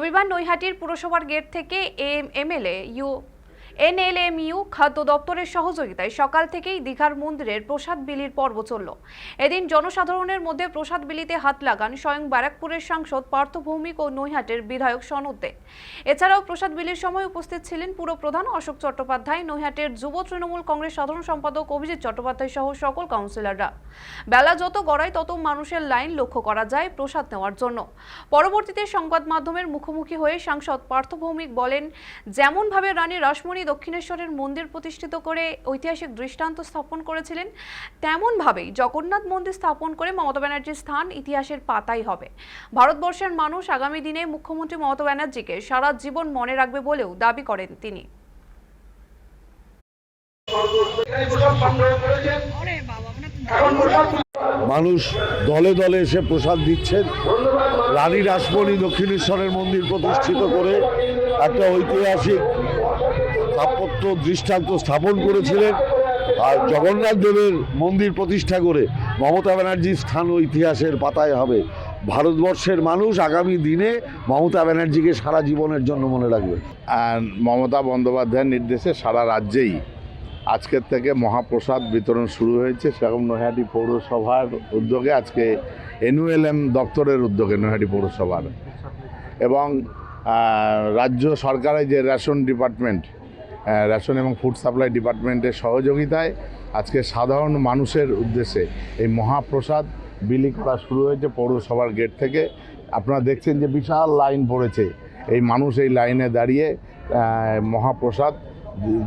রবিবার নৈহাটির পুরসভার গেট থেকে এম এমএলএ ইউ এনএলএমইউ খাদ্য দপ্তরের সহযোগিতায় সকাল থেকেই দীঘার মন্দিরের প্রসাদ বিলির পর্ব চলল। এদিন জনসাধারণের মধ্যে প্রসাদ বিলিতে হাত লাগান স্বয়ং ব্যারাকপুরের সাংসদ পার্থ ভৌমিক ও নৈহাটের বিধায়ক সনদ দে এছাড়াও প্রসাদ বিলির সময় উপস্থিত ছিলেন পুরপ্রধান অশোক চট্টোপাধ্যায়, নৈহাটের যুব তৃণমূল কংগ্রেস সাধারণ সম্পাদক অভিজিৎ চট্টোপাধ্যায় সহ সকল কাউন্সিলররা। বেলা যত গড়ায় তত মানুষের লাইন লক্ষ্য করা যায় প্রসাদ নেওয়ার জন্য। পরবর্তীতে সংবাদ মাধ্যমের মুখোমুখি হয়ে সাংসদ পার্থ ভৌমিক বলেন, যেমনভাবে রানী রাসমণি দক্ষিণেশ্বরের মন্দির প্রতিষ্ঠিত করে ঐতিহাসিক দৃষ্টান্ত স্থাপন করেছিলেন, তেমনভাবেই জগন্নাথ মন্দির স্থাপন করে মমতা ব্যানার্জির স্থান ইতিহাসের পাতাই হবে। ভারতবর্ষের মানুষ আগামী দিনে মুখ্যমন্ত্রী মমতা ব্যানার্জিকে সারা জীবন মনে রাখবে বলেও দাবি করেন তিনি। মানুষ দলে দলে এসে প্রসাদ দিচ্ছেন। রানী রাসমণি দক্ষিণেশ্বরের মন্দির প্রতিষ্ঠিত করে একটা ঐতিহাসিক স্থাপত্য দৃষ্টান্ত স্থাপন করেছিলেন আর জগন্নাথ দেবের মন্দির প্রতিষ্ঠা করে মমতা ব্যানার্জির স্থান ও ইতিহাসের পাতায় হবে। ভারতবর্ষের মানুষ আগামী দিনে মমতা ব্যানার্জিকে সারা জীবনের জন্য মনে রাখবে। আর মমতা বন্দ্যোপাধ্যায়ের নির্দেশে সারা রাজ্যেই আজকের থেকে মহাপ্রসাদ বিতরণ শুরু হয়েছে। সেরকম নৈহাটি পৌরসভার উদ্যোগে আজকে এনউএলএম দপ্তরের উদ্যোগে নৈহাটি পৌরসভার। এবং রাজ্য সরকারের যে রেশন ডিপার্টমেন্ট রেশন এবং ফুড সাপ্লাই ডিপার্টমেন্টের সহযোগিতায় আজকে সাধারণ মানুষের উদ্দেশ্যে এই মহাপ্রসাদ বিলি করা শুরু হয়েছে পৌরসভার গেট থেকে। আপনারা দেখছেন যে বিশাল লাইন পড়েছে। এই মানুষ এই লাইনে দাঁড়িয়ে মহাপ্রসাদ,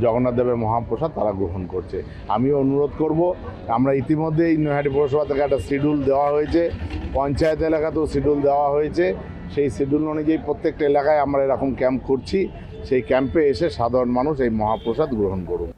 জগন্নাথ দেবের মহাপ্রসাদ তারা গ্রহণ করছে। আমিও অনুরোধ করব, আমরা ইতিমধ্যেই নৈহাটি পৌরসভা থেকে একটা শিডিউল দেওয়া হয়েছে। পঞ্চায়েত এলাকাতেও শিডিউল দেওয়া হয়েছে। সেই শিডিউল অনুযায়ী প্রত্যেকটা এলাকায় আমরা এরকম ক্যাম্প করছি। সেই ক্যাম্পে এসে সাধারণ মানুষ এই মহাপ্রসাদ গ্রহণ করুন।